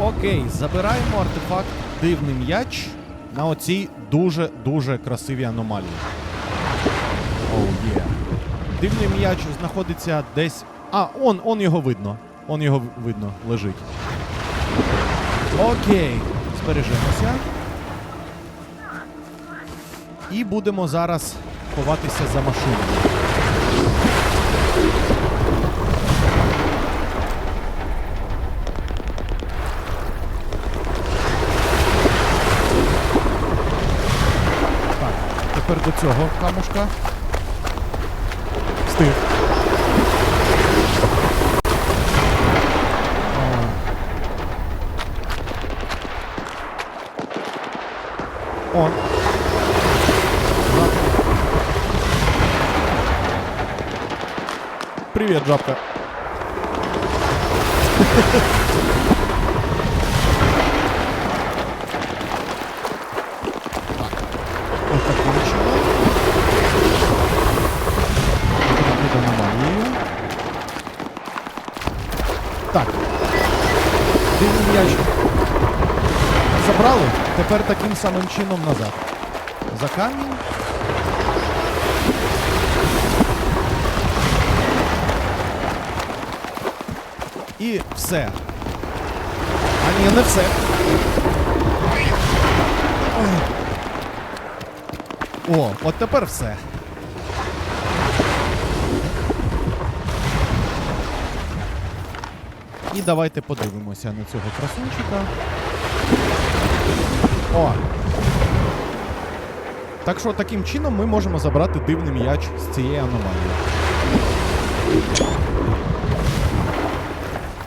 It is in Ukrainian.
Окей, забираємо артефакт дивний м'яч на оцій дуже-дуже красивій аномалії. Оу є. Дивний м'яч знаходиться десь. А, он, он його видно. Он його видно, лежить. Окей, збережемося. І будемо зараз ховатися за машиною. Так, тепер до цього камушка. Встиг. А. Он. Привет, жабка. Ось таким чином. Під аномалією. Так. Дивний м'яч забрали. Тепер таким самим чином назад. За камінь. І все. А ні, не все. О, от тепер все. І давайте подивимося на цього красунчика. О! Так що таким чином ми можемо забрати дивний м'яч з цієї аномалії.